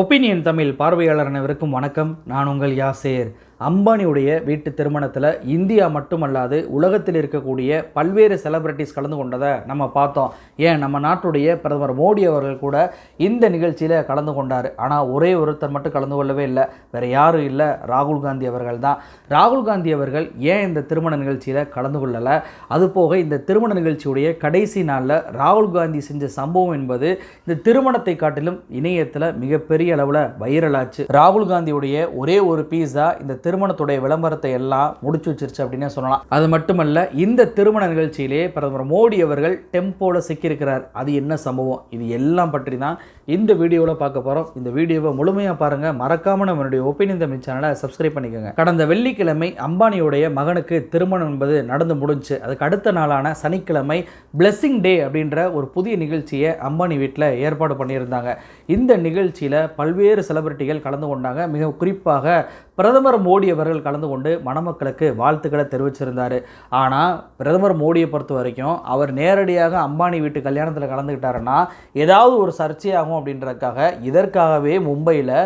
Opinion Tamil பார்வையாளர் அனைவருக்கும் வணக்கம். நான் உங்கள் யாசேர். அம்பானியுடைய வீட்டு திருமணத்தில் இந்தியா மட்டுமல்லாது உலகத்தில் இருக்கக்கூடிய பல்வேறு செலிப்ரிட்டிஸ் கலந்து கொண்டதை நம்ம பார்த்தோம். ஏன்? நம்ம நாட்டுடைய பிரதமர் மோடி அவர்கள் கூட இந்த நிகழ்ச்சியில் கலந்து கொண்டார். ஆனால் ஒரே ஒருத்தர் மட்டும் கலந்து கொள்ளவே இல்லை. வேறு யாரும் இல்லை. ராகுல் காந்தி அவர்கள் தான். ராகுல் காந்தி அவர்கள் ஏன் இந்த திருமண நிகழ்ச்சியில் கலந்து கொள்ளலை? அதுபோக இந்த திருமண நிகழ்ச்சியுடைய கடைசி நாளில் ராகுல் காந்தி செஞ்ச சம்பவம் என்பது இந்த திருமணத்தை காட்டிலும் இணையத்தில் மிகப்பெரிய அளவில் வைரல் ஆச்சு. ராகுல் காந்தியுடைய ஒரே ஒரு பீஸா இந்த திருமணத்துடைய விளம்பரத்தை எல்லாம் முடிச்சு வச்சிருச்சு அப்படின்னே சொல்லலாம். அது மட்டுமல்ல இந்த திருமண நிகழ்ச்சியிலே பிரதமர் மோடி அவர்கள் டெம்போல சிக்கியிருக்கிறார். அது என்ன சம்பவம்? இது எல்லாம் பற்றி தான் இந்த வீடியோவில் பார்க்க போகிறோம் இந்த வீடியோவை முழுமையாக பாருங்கள் மறக்காம நம்மளுடைய ஒப்பீனியன் தமிழ் சேனலை சப்ஸ்கிரைப் பண்ணிக்கோங்க. கடந்த வெள்ளிக்கிழமை அம்பானியுடைய மகனுக்கு திருமணம் என்பது நடந்து முடிஞ்சு அதுக்கு அடுத்த நாளான சனிக்கிழமை பிளெஸ்ஸிங் டே அப்படின்ற ஒரு புதிய நிகழ்ச்சியை அம்பானி வீட்டில் ஏற்பாடு பண்ணியிருந்தாங்க. இந்த நிகழ்ச்சியில் பல்வேறு செலிபிரிட்டிகள் கலந்து கொண்டாங்க. மிக குறிப்பாக பிரதமர் மோடி அவர்கள் கலந்து கொண்டு மணமக்களுக்கு வாழ்த்துக்களை தெரிவிச்சிருந்தார். ஆனால் பிரதமர் மோடியை பொறுத்த வரைக்கும் அவர் நேரடியாக அம்பானி வீட்டு கல்யாணத்தில் கலந்துக்கிட்டாருன்னா ஏதாவது ஒரு சர்ச்சையாகும் அப்படின்றதுக்காக இதற்காகவே மும்பையில்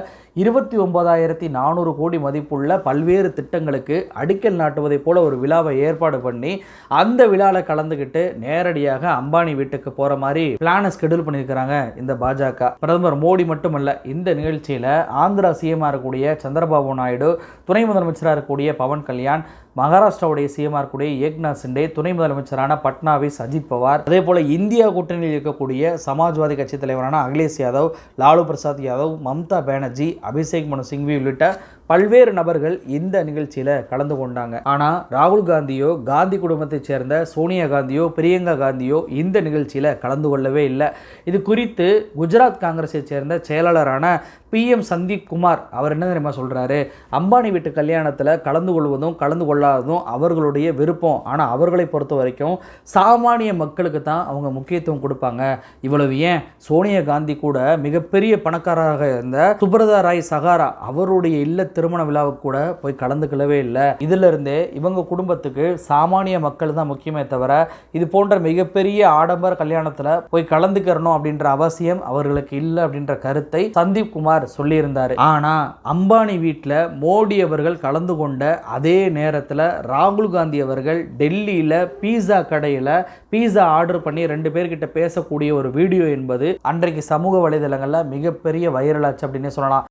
இருபத்தி ஒன்பதாயிரத்தி நானூறு கோடி மதிப்புள்ள பல்வேறு திட்டங்களுக்கு அடிக்கல் நாட்டுவதைப் போல ஒரு விழாவை ஏற்பாடு பண்ணி அந்த விழாவில் கலந்துக்கிட்டு நேரடியாக அம்பானி வீட்டுக்கு போகிற மாதிரி பிளானை ஸ்கெடியூல் பண்ணியிருக்கிறாங்க இந்த பாஜக. பிரதமர் மோடி மட்டுமல்ல இந்த நிகழ்ச்சியில் ஆந்திரா சிஎம்மாக இருக்கக்கூடிய சந்திரபாபு நாயுடு துணை முதலமைச்சராக இருக்கக்கூடிய பவன் கல்யாண் மகாராஷ்டிராவுடைய சிஎம்ஆர் இருக்கக்கூடிய ஏக்நாத் சிண்டே துணை முதலமைச்சரான பட்னாவிஸ் அஜித் பவார் அதே போல் இந்தியா கூட்டணியில் இருக்கக்கூடிய சமாஜ்வாதி கட்சி தலைவரான அகிலேஷ் யாதவ் லாலு பிரசாத் யாதவ் மம்தா பானர்ஜி அபிஷேக் மனு சிங்வி உள்ளிட்ட பல்வேறு நபர்கள் இந்த நிகழ்ச்சியில் கலந்து கொண்டாங்க. ஆனால் ராகுல் காந்தியோ காந்தி குடும்பத்தைச் சேர்ந்த சோனியா காந்தியோ பிரியங்கா காந்தியோ இந்த நிகழ்ச்சியில் கலந்து கொள்ளவே இல்லை. இது குறித்து குஜராத் காங்கிரஸை சேர்ந்த செயலாளரான பிஎம் சந்தீப் குமார் அவர் என்ன தெரியுமா சொல்கிறாரு அம்பானி வீட்டு கல்யாணத்தில் கலந்து கொள்வதும் கலந்து கொள்ள கூடாதும் அவர்களுடைய விருப்பம். ஆனால் அவர்களை பொறுத்த வரைக்கும் சாமானிய மக்களுக்கு தான் அவங்க முக்கியத்துவம் கொடுப்பாங்க. இவ்வளவு ஏன்? சோனியா காந்தி கூட மிகப்பெரிய பணக்காரராக இருந்த சுப்ரதா ராய் சகாரா அவருடைய இல்ல திருமண விழாவுக்கு கூட போய் கலந்துக்கலவே இல்லை. இதுல இருந்தே இவங்க குடும்பத்துக்கு சாமானிய மக்கள் தான் முக்கியமே தவிர இது போன்ற மிகப்பெரிய ஆடம்பர கல்யாணத்தில் போய் கலந்துக்கிறணும் அப்படின்ற அவசியம் அவர்களுக்கு இல்லை அப்படின்ற கருத்தை சந்தீப் குமார் சொல்லியிருந்தார். ஆனா அம்பானி வீட்டில் மோடி அவர்கள் கலந்து கொண்ட அதே நேரத்தில் ராகுல் காந்தி அவர்கள் டெல்லியில் பீஸா கடையில் பீஸா ஆர்டர் பண்ணி ரெண்டு பேர்கிட்ட பேசக்கூடிய ஒரு வீடியோ என்பது அன்றைக்கு சமூக வலைதளங்களில் மிகப்பெரிய வைரலாச்சு அப்படின்னு சொல்லலாம்.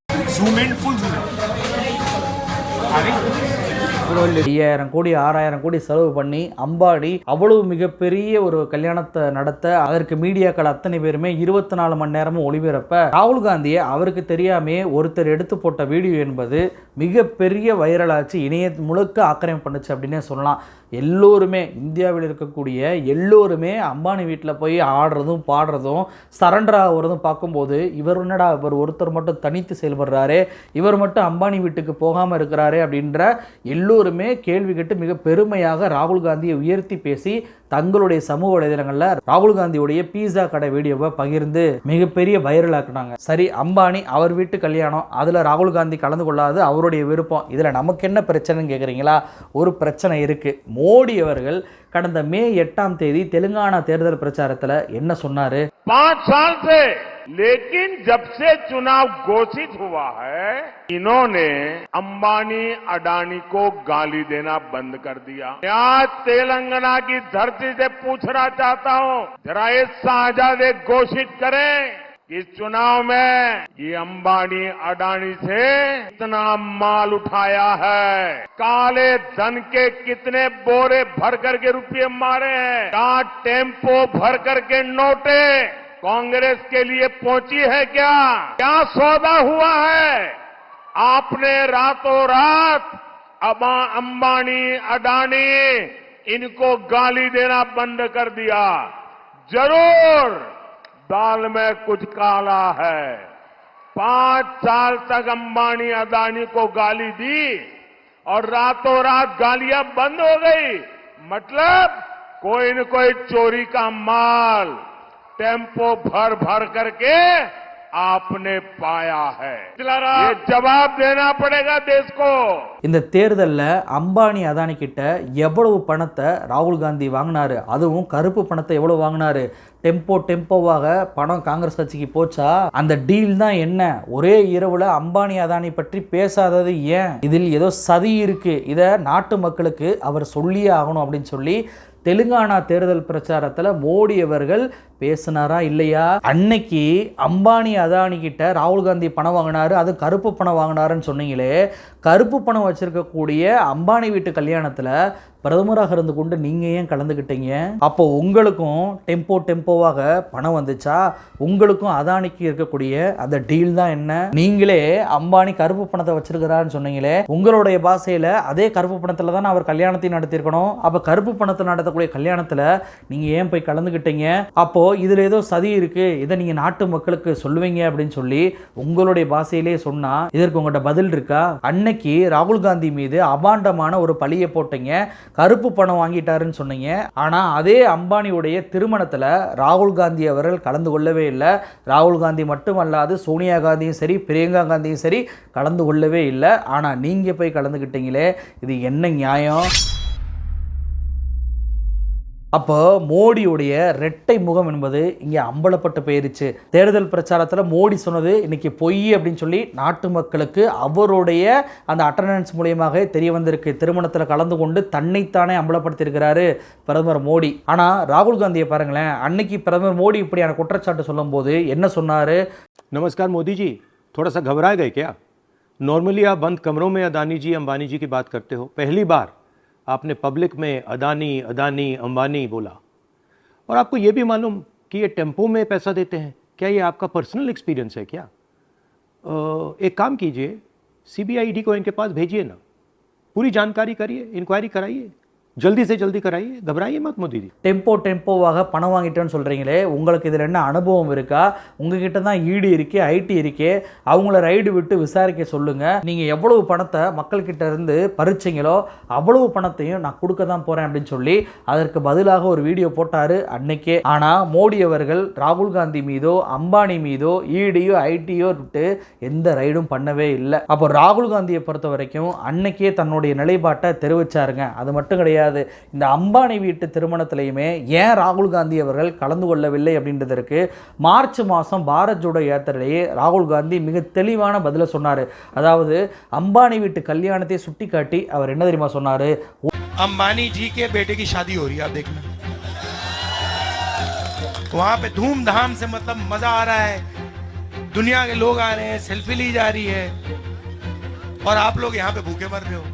Zoom ஐயாயிரம் கோடி ஆறாயிரம் கோடி செலவு பண்ணி அம்பானி அவ்வளவு மிகப்பெரிய ஒரு கல்யாணத்தை நடத்த அதற்கு மீடியாக்கள் அத்தனை பேருமே இருபத்தி நாலு மணி நேரமும் ஒளிபரப்ப ராகுல் காந்தியை அவருக்கு தெரியாமே ஒருத்தர் எடுத்து போட்ட வீடியோ என்பது மிகப்பெரிய வைரலாச்சு இணைய முழுக்க ஆக்கிரமிப்பு பண்ணுச்சு அப்படின்னே சொல்லலாம். எல்லோருமே இந்தியாவில் இருக்கக்கூடிய எல்லோருமே அம்பானி வீட்டில் போய் ஆடுறதும் பாடுறதும் சரண்டர் ஆகுறதும் பார்க்கும்போது இவர் என்னடா இவர் ஒருத்தர் மட்டும் தனித்து செயல்படுறாரு இவர் மட்டும் அம்பானி வீட்டுக்கு போகாமல் இருக்கிறாரே அப்படின்ற எல்லோரும் கேள்வி கேட்டு மிக பெருமையாக ராகுல் காந்தியை உயர்த்தி பேசி தங்களுடைய சமூக வலைதளங்களில் ராகுல் காந்தியுடைய பீஸா கடை வீடியோவை பகிர்ந்து மிகப்பெரிய வைரலாக்குனாங்க சரி அம்பானி அவர் வீட்டு கல்யாணம் அதில் ராகுல் காந்தி கலந்து கொள்ளாது அவருடைய விருப்பம். இதில் நமக்கு என்ன பிரச்சனைன்னு கேட்குறீங்களா ஒரு பிரச்சனை இருக்குது மோடி அவர்கள் கடந்த மே எட்டாம் தேதி தெலுங்கானா தேர்தல் பிரச்சாரத்தில் என்ன சொன்னார்? पाँच साल से। लेकिन जब से चुनाव घोषित हुआ है, इन्होंने अंबानी, अडानी को गाली देना बंद कर दिया। मैं आज तेलंगाना की धरती से पूछना चाहता हूँ, जरा ये शाहजादे घोषित करें। कि इस चुनाव में ये अंबानी अडानी से कितना माल उठाया है। काले धन के कितने बोरे भर करके रुपये मारे हैं। क्या टेंपो भर करके नोटे कांग्रेस के लिए पहुँची है क्या? क्या सौदा हुआ है? आपने रातों रात अबा अंबानी, अडानी इनको गाली देना बंद कर दिया। ज़रूर! दाल में कुछ काला है। पाँच साल तक अंबानी अदानी को गाली दी और रातों रात गालियाँ बंद हो गई। मतलब कोई न कोई चोरी का माल टेंपो भर भर करके आपने पाया है ये जवाब देना पड़ेगा देश को இந்த தேர்தலில் அம்பானி அதானி கிட்ட எவ்வளவு பணத்தை ராகுல் காந்தி வாங்கினாரு அதுவும் கருப்பு பணத்தை எவ்வளவு வாங்கினாரு டெம்போ டெம்போவாக பணம் காங்கிரஸ் கட்சிக்கு போச்சா அந்த டீல் தான் என்ன ஒரே இரவுல அம்பானி அதானி பற்றி பேசாதது ஏன் இதில் ஏதோ சதி இருக்கு இதை நாட்டு மக்களுக்கு அவர் சொல்லியே ஆகணும் அப்படின்னு சொல்லி தெலுங்கானா தேர்தல் பிரச்சாரத்தில் மோடி அவர்கள் பேசினாரா இல்லையா? அன்னைக்கு அம்பானி அதானி கிட்ட ராகுல் காந்தி பணம் வாங்கினாரு அது கருப்பு பணம் வாங்கினாருன்னு சொன்னீங்களே கருப்பு பணம் வச்சிருக்கக்கூடிய அம்பானி வீட்டு கல்யாணத்தில் பிரதமராக இருந்து கொண்டு நீங்கள் ஏன் கலந்துக்கிட்டீங்க? அப்போ உங்களுக்கும் டெம்போ டெம்போவாக பணம் வந்துச்சா? உங்களுக்கும் அதானிக்கு இருக்கக்கூடிய அந்த டீல் தான் என்ன? நீங்களே அம்பானி கருப்பு பணத்தை வச்சிருக்கிறான்னு சொன்னீங்களே உங்களுடைய பாஷையில் அதே கருப்பு பணத்தில் தான் அவர் கல்யாணத்தையும் நடத்தியிருக்கணும். அப்போ கருப்பு பணத்தை நடத்தக்கூடிய கல்யாணத்தில் நீங்கள் ஏன் போய் கலந்துக்கிட்டீங்க? அப்போ இதில் ஏதோ சதி இருக்கு இதை நீங்கள் நாட்டு மக்களுக்கு சொல்லுவீங்க அப்படின்னு சொல்லி உங்களுடைய பாஷையிலே சொன்னால் இதற்கு உங்கள்கிட்ட பதில் இருக்கா? அன்னைக்கு ராகுல் காந்தி மீது அபாண்டமான ஒரு பழியை போட்டீங்க கருப்பு பணம் வாங்கிட்டாருன்னு சொன்னீங்க. ஆனால் அதே அம்பானியுடைய திருமணத்தில் ராகுல் காந்தி அவர்கள் கலந்து கொள்ளவே இல்லை. ராகுல் காந்தி மட்டுமல்லாது சோனியா காந்தியும் சரி பிரியங்கா காந்தியும் சரி கலந்து கொள்ளவே இல்லை. ஆனால் நீங்கள் போய் கலந்துக்கிட்டீங்களே இது என்ன நியாயம்? அப்போ மோடியுடைய ரெட்டை முகம் என்பது இங்கே அம்பலப்பட்டு போயிருச்சு தேர்தல் பிரச்சாரத்தில் மோடி சொன்னது இன்னைக்கு பொய் அப்படின்னு சொல்லி நாட்டு மக்களுக்கு அவருடைய அந்த அட்டண்டன்ஸ் மூலியமாக தெரிய வந்திருக்கு திருமணத்தில் கலந்து கொண்டு தன்னைத்தானே அம்பலப்படுத்தியிருக்கிறாரு பிரதமர் மோடி ஆனால் ராகுல் காந்தியை பாருங்களேன் அன்னைக்கு பிரதமர் மோடி இப்படியான குற்றச்சாட்டு சொல்லும்போது என்ன சொன்னார் नमस्कार मोदी जी थोड़ा सा घबरा गए क्या नॉर्मली आप बंद कमरों में अदानी जी अंबानी जी की बात करते हो पहली बार आपने पब्लिक में अदानी अदानी, अंबानी बोला। और आपको ये भी मालूम कि ये टेंपो में पैसा देते हैं। क्या ये आपका पर्सनल एक्सपीरियंस है क्या? एक काम कीजिए, सीबीआईडी को इनके पास भेजिए ना। पूरी जानकारी करिए इंक्वायरी कराइए। ஜல்தி செய் ஜல்தி கராயி கபராயி மத் மோதி டெம்போ டெம்போவாக பணம் வாங்கிட்டேன்னு சொல்கிறீங்களே உங்களுக்கு இதில் என்ன அனுபவம் இருக்கா? உங்ககிட்ட தான் ஈடு இருக்கே ஐடி இருக்கே அவங்கள ரைடு விட்டு விசாரிக்க சொல்லுங்கள் நீங்கள் எவ்வளவு பணத்தை மக்கள்கிட்ட இருந்து பறிச்சிங்களோ அவ்வளவு பணத்தையும் நான் கொடுக்க தான் போகிறேன் அப்படின்னு சொல்லி அதற்கு பதிலாக ஒரு வீடியோ போட்டார் அன்னைக்கே. ஆனால் மோடி அவர்கள் ராகுல் காந்தி மீதோ அம்பானி மீதோ ஈடியோ ஐடியோ விட்டு எந்த ரைடும் பண்ணவே இல்லை. அப்போ ராகுல் காந்தியை பொறுத்த வரைக்கும் அன்னைக்கே தன்னுடைய நிலைப்பாட்டை தெரிவிச்சாருங்க. அது மட்டும் கிடையாது. இந்த அம்பானி வீட்டு திருமணத்திலையுமே ஏன் ராகுல் காந்தி அவர்கள் கலந்து கொள்ளவில்லை அப்படின்றதற்கு மார்ச் மாதம் பாரத் ஜோடோ யாத்திரையிலேயே ராகுல் காந்தி மிக தெளிவான பதிலை சொன்னார் அதாவது அம்பானி வீட்டு கல்யாணத்தை சுட்டி காட்டி அவர் என்ன தெரியுமா சொன்னார் अंबानी जी के बेटे की शादी हो रही है आप देखना वहां पे धूमधाम से मतलब मजा आ रहा है दुनिया के लोग आ रहे हैं सेल्फी ली जा रही है और आप लोग यहाँ पे भूखे मर रहे हो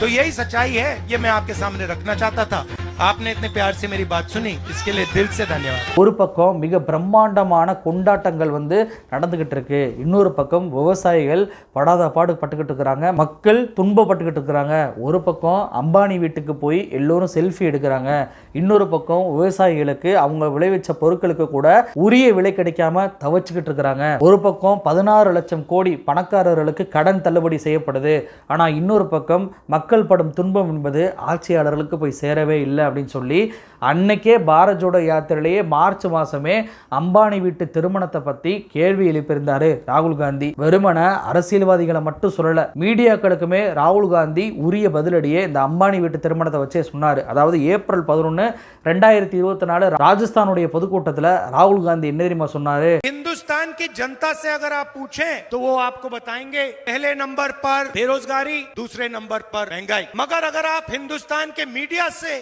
तो यही सच्चाई है ये मैं आपके सामने रखना चाहता था। आपने इतने प्यार से मेरी बात सुनी इसके लिए दिल से धन्यवाद ஒரு பக்கம் மிக பிரம்மாண்டமான கொண்டாட்டங்கள் வந்து நடந்துகிட்டு இருக்கு இன்னொரு பக்கம் விவசாயிகள் படாத பாடு பட்டுக்கிட்டு இருக்கிறாங்க மக்கள் துன்பப்பட்டுக்கிட்டு இருக்கிறாங்க ஒரு பக்கம் அம்பானி வீட்டுக்கு போய் எல்லோரும் செல்ஃபி எடுக்கிறாங்க இன்னொரு பக்கம் விவசாயிகளுக்கு அவங்க விளைவிச்ச பொருட்களுக்கு கூட உரிய விலை கிடைக்காம தவச்சுக்கிட்டு இருக்கிறாங்க ஒரு பக்கம் பதினாறு லட்சம் கோடி பணக்காரர்களுக்கு கடன் தள்ளுபடி செய்யப்படுது ஆனா இன்னொரு பக்கம் மக்கள் படும் துன்பம் என்பது ஆட்சியாளர்களுக்கு போய் சேரவே இல்லை அப்படின்னு சொல்லி அன்னைக்கே பாரத் ஜோடோ யாத்திரையிலேயே மார்ச் மாசமே அம்பானி வீட்டு திருமணத்தை பத்தி கேள்வி எழுப்பியிருந்தாரு ராகுல் காந்தி வெறுமன அரசியல்வாதிகளை மட்டும் சொல்லல மீடியாக்களுக்குமே ராகுல் காந்தி உரிய பதிலடியே இந்த அம்பானி வீட்டு திருமணத்தை வச்சே சொன்னாரு அதாவது ஏப்ரல் பதினொன்று ரெண்டாயிரத்தி இருபத்தி நாலு ராஜஸ்தானுடைய பொதுக்கூட்டத்தில் ராகுல் காந்தி என்ன தெரியுமா சொன்னாரு हिंदुस्तान की जनता से अगर आप पूछें तो वो आपको बताएंगे पहले नंबर पर बेरोजगारी दूसरे नंबर पर महंगाई मगर अगर आप हिंदुस्तान के मीडिया से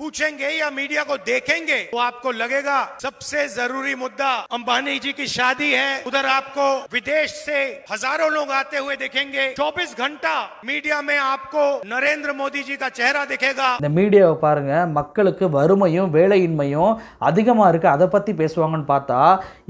पूछेंगे या मीडिया को देखेंगे तो आपको लगेगा सबसे जरूरी मुद्दा अंबानी जी की शादी है उधर आपको विदेश से हजारों लोग आते हुए देखेंगे 24 घंटा मीडिया में आपको नरेंद्र मोदी जी का चेहरा दिखेगा இந்த மீடியாவை பாருங்க மக்களுக்கு வறுமையும் வேலையின்மையும் அதிகமாக இருக்கு அதை பற்றி பேசுவாங்கன்னு பார்த்தா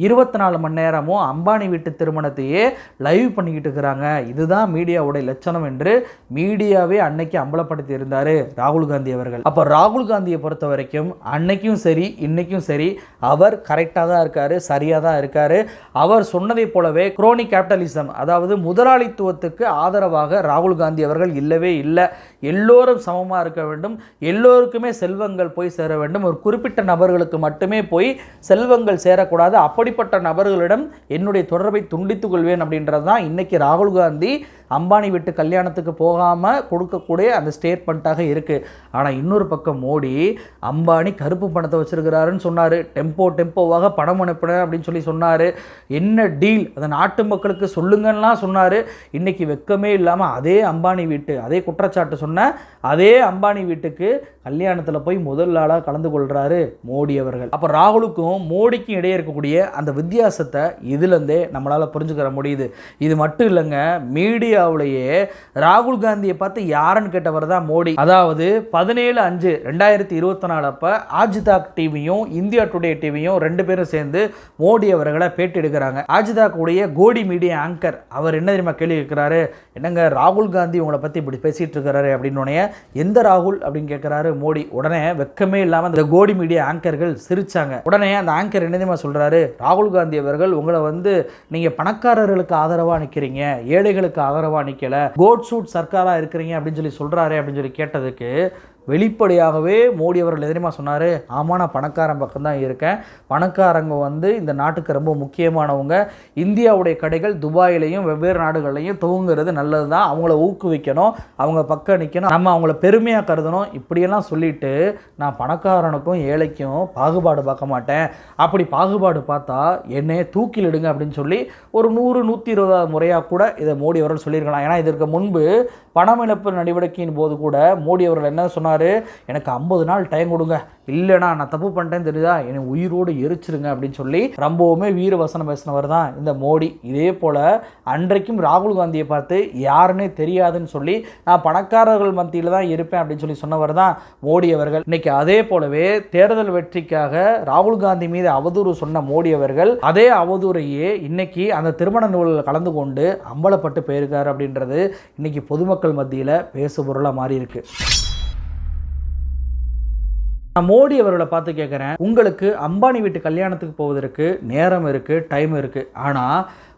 இருபத்தி நாலு மணி நேரமும் அம்பானி வீட்டு திருமணத்தையே லைவ் பண்ணிக்கிட்டு இருக்கிறாங்க இதுதான் மீடியாவுடைய லட்சணம் என்று மீடியாவே அன்னைக்கு அம்பலப்படுத்தி இருந்தாரு ராகுல் காந்தி அவர்கள் அப்போ ராகுல் காந்தியை பொறுத்த வரைக்கும் அன்னைக்கும் சரி இன்னைக்கும் சரி அவர் கரெக்டாக தான் இருக்கார் சரியாக தான் இருக்கார். அவர் சொன்னதை போலவே குரோனி கேபிட்டலிசம் அதாவது முதலாளித்துவத்துக்கு ஆதரவாக ராகுல் காந்தி அவர்கள் இல்லவே இல்லை. எல்லோரும் சமமாக இருக்க வேண்டும். எல்லோருக்குமே செல்வங்கள் போய் சேர வேண்டும். ஒரு குறிப்பிட்ட நபர்களுக்கு மட்டுமே போய் செல்வங்கள் சேரக்கூடாது. அப்படிப்பட்ட நபர்களிடம் என்னுடைய தொடர்பை துண்டித்துக் கொள்வேன் அப்படின்றது தான் இன்னைக்கு ராகுல் காந்தி அம்பானி வீட்டு கல்யாணத்துக்கு போகாமல் கொடுக்கக்கூடிய அந்த ஸ்டேட்மெண்ட்டாக இருக்குது ஆனால் இன்னொரு பக்கம் மோடி அம்பானி கருப்பு பணத்தை வச்சிருக்கிறாருன்னு சொன்னார். டெம்போ டெம்போவாக பணம் அனுப்பினேன் அப்படின்னு சொல்லி சொன்னார். என்ன டீல் அதை நாட்டு மக்களுக்கு சொல்லுங்கன்னெலாம் சொன்னார். இன்றைக்கி வெக்கமே இல்லாமல் அதே அம்பானி வீட்டு அதே குற்றச்சாட்டு சொன்ன அதே அம்பானி வீட்டுக்கு கல்யாணத்தில் போய் முதல் ஆளாக கலந்து கொள்கிறாரு மோடி அவர்கள். அப்போ ராகுலுக்கும் மோடிக்கும் இடையே இருக்கக்கூடிய அந்த வித்தியாசத்தை இதுலேருந்தே நம்மளால் புரிஞ்சுக்கிற முடியுது. இது மட்டும் இல்லைங்க இந்தியாவிலேயே ராகுல் காந்தியை பார்த்து யாருன்னு கேட்டவர் தான் மோடி. அதாவது பதினேழு அஞ்சு ரெண்டாயிரத்தி இருபத்தி நாலு அப்போ ஆஜிதாக் டிவியும் இந்தியா டுடே டிவியும் ரெண்டு பேரும் சேர்ந்து மோடி அவர்களை பேட்டி எடுக்கிறாங்க. ஆஜிதாக் உடைய கோடி மீடியா ஆங்கர் அவர் என்ன தெரியுமா கேள்வி கேட்குறாரு? என்னங்க ராகுல் காந்தி உங்களை பற்றி இப்படி பேசிகிட்டு இருக்கிறாரு அப்படின்னு உடனே எந்த ராகுல்? அப்படின்னு கேட்குறாரு மோடி. உடனே வெக்கமே இல்லாமல் அந்த கோடி மீடியா ஆங்கர்கள் சிரிச்சாங்க. உடனே அந்த ஆங்கர் என்ன தெரியுமா சொல்கிறாரு ராகுல் காந்தி அவர்கள் உங்களை வந்து நீங்கள் பணக்காரர்களுக்கு ஆதரவாக நிற்கிறீங்க ஏழைகளுக்கு ஆதரவாக நிற்கலை கோட் சூட் சர்க்காராக இருக்கிறீங்க அப்படின்னு சொல்லி சொல்கிறாரு அப்படின்னு சொல்லி கேட்டதுக்கு வெளிப்படையாகவே மோடி அவர்கள் எதிரிமா சொன்னார் ஆமாம் நான் பணக்காரன் பக்கம் தான் இருக்கேன். பணக்காரங்க வந்து இந்த நாட்டுக்கு ரொம்ப முக்கியமானவங்க. இந்தியாவுடைய கடைகள் துபாயிலையும் வெவ்வேறு நாடுகள்லையும் துவங்குறது நல்லது தான் அவங்கள ஊக்குவிக்கணும். அவங்க பக்கம் நிற்கணும் நம்ம அவங்கள பெருமையாக கருதணும். இப்படியெல்லாம் சொல்லிட்டு நான் பணக்காரனுக்கும் ஏழைக்கும் பாகுபாடு பார்க்க மாட்டேன். அப்படி பாகுபாடு பார்த்தா என்னையே தூக்கிலிடுங்க அப்படின்னு சொல்லி ஒரு நூறு நூற்றி இருபதாவது முறையாக கூட இதை மோடி அவர்கள் சொல்லியிருக்கலாம். ஏன்னா இதற்கு முன்பு பணம் இழப்பு நடவடிக்கையின் போது கூட மோடி அவர்கள் என்ன சொன்னார்? எனக்கு ஐம்பது நாள் டைம் கொடுங்க. இல்லைனா நான் தப்பு பண்ணிட்டேன்னு தெரியுதா? என்னை உயிரோடு எரிச்சிருங்க அப்படின்னு சொல்லி ரொம்பவுமே வீர வசனம் பேசினவர் தான் இந்த மோடி. இதே போல் அன்றைக்கும் ராகுல் காந்தியை பார்த்து யாருன்னே தெரியாதுன்னு சொல்லி நான் பணக்காரர்கள் மத்தியில் தான் இருப்பேன் அப்படின்னு சொல்லி சொன்னவர் தான் மோடி அவர்கள். இன்னைக்கு அதே போலவே தேர்தல் வெற்றிக்காக ராகுல் காந்தி மீது அவதூறு சொன்ன மோடி அவர்கள் அதே அவதூறையே இன்னைக்கு அந்த திருமண நூலில் கலந்து கொண்டு அம்பலப்பட்டு போயிருக்காரு அப்படின்றது இன்னைக்கு பொதுமக்கள் மத்தியில் பேசுபொருளாக மாறி இருக்கு நான் மோடி அவர்களை பார்த்து கேட்குறேன் உங்களுக்கு அம்பானி வீட்டு கல்யாணத்துக்கு போவதற்கு நேரம் இருக்குது டைம் இருக்குது ஆனால்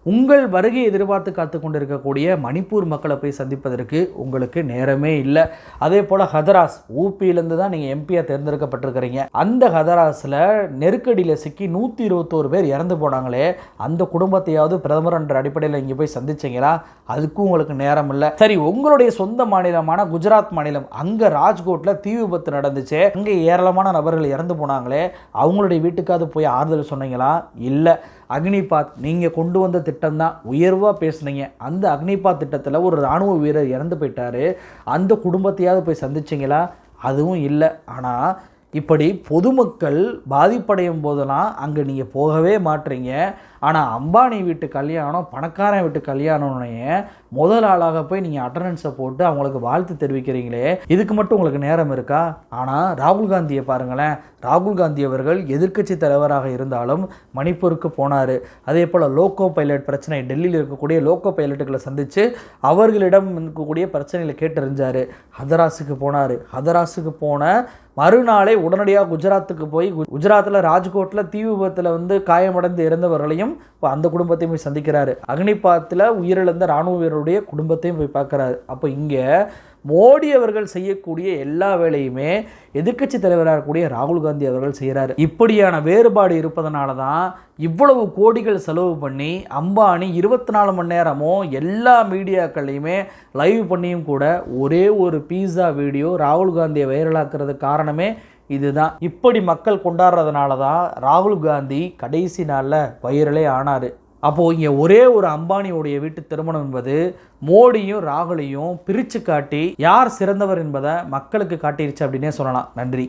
உங்கள் வருகை எதிர்பார்த்து காத்து கொண்டிருக்கக்கூடிய மணிப்பூர் மக்களை போய் சந்திப்பதற்கு உங்களுக்கு நேரமே இல்லை. அதே போல் ஹதராஸ் ஊபியிலேருந்து தான் நீங்கள் எம்பியாக தேர்ந்தெடுக்கப்பட்டிருக்கிறீங்க. அந்த ஹதராஸில் நெருக்கடியில் சிக்கி நூற்றி இருபத்தோரு பேர் இறந்து போனாங்களே. அந்த குடும்பத்தையாவது பிரதமர் என்ற அடிப்படையில் இங்கே போய் சந்திச்சிங்களா? அதுக்கும் உங்களுக்கு நேரம் இல்லை. சரி உங்களுடைய சொந்த மாநிலமான குஜராத் மாநிலம் அங்கே ராஜ்கோட்டில் தீ விபத்து நடந்துச்சு. அங்கே ஏராளமான நபர்கள் இறந்து போனாங்களே. அவங்களுடைய வீட்டுக்காவது போய் ஆறுதல் சொன்னீங்களா? இல்லை. அக்னிபாத் நீங்கள் கொண்டு வந்த திட்டம் தான் உயர்வாக பேசுனீங்க. அந்த அக்னிபாத் திட்டத்தில் ஒரு இராணுவ வீரர் இறந்து போயிட்டார். அந்த குடும்பத்தையாவது போய் சந்திச்சிங்களா? அதுவும் இல்லை. ஆனால் இப்படி பொதுமக்கள் பாதிப்படையும் போதெல்லாம் அங்கே நீங்கள் போகவே மாட்றீங்க ஆனால் அம்பானி வீட்டு கல்யாணம் பணக்காரன் வீட்டு கல்யாணம்னே முதல் ஆளாக போய் நீங்கள் அட்டண்டன்ஸை போட்டு அவங்களுக்கு வாழ்த்து தெரிவிக்கிறீங்களே இதுக்கு மட்டும் உங்களுக்கு நேரம் இருக்கா? ஆனால் ராகுல் காந்தியை பாருங்களேன். ராகுல் காந்தி அவர்கள் எதிர்க்கட்சி தலைவராக இருந்தாலும் மணிப்பூருக்கு போனார். அதே போல் லோக்கோ பைலட் பிரச்சனை டெல்லியில் இருக்கக்கூடிய லோக்கோ பைலட்டுகளை சந்தித்து அவர்களிடம் இருக்கக்கூடிய பிரச்சனைகளை கேட்டறிஞ்சார். ஹதராஸுக்கு போனார். ஹதராஸுக்கு போன மறுநாளே உடனடியாக குஜராத்துக்கு போய் கு- குஜராத்தில் ராஜ்கோட்டில் தீ விபத்தில் வந்து காயமடைந்து இறந்தவர்களையும் இப்போ அந்த குடும்பத்தையும் போய் சந்திக்கிறாரு. அக்னிபாத்தில் உயிரிழந்த ராணுவ வீரருடைய குடும்பத்தையும் போய் பார்க்குறாரு. அப்போ இங்கே மோடி அவர்கள் செய்யக்கூடிய எல்லா வேலையுமே எதிர்க்கட்சி தலைவராக இருக்கக்கூடிய ராகுல் காந்தி அவர்கள் செய்கிறாரு இப்படியான வேறுபாடு இருப்பதனால தான் இவ்வளவு கோடிகள் செலவு பண்ணி அம்பானி இருபத்தி நாலு மணி நேரமும் எல்லா மீடியாக்கள்லையுமே லைவ் பண்ணியும் கூட ஒரே ஒரு பீஸா வீடியோ ராகுல் காந்தியை வைரலாக்குறது காரணமே இதுதான். இப்படி மக்கள் கொண்டாடுறதுனால தான் ராகுல் காந்தி கடைசி நாளில் வைரலே ஆனார். அப்போது இங்கே ஒரே ஒரு அம்பானியுடைய வீட்டு திருமணம் என்பது மோடியும் ராகுலையும் பிரித்து காட்டி யார் சிறந்தவர் என்பதை மக்களுக்கு காட்டிருச்சு அப்படின்னே சொல்லலாம். நன்றி.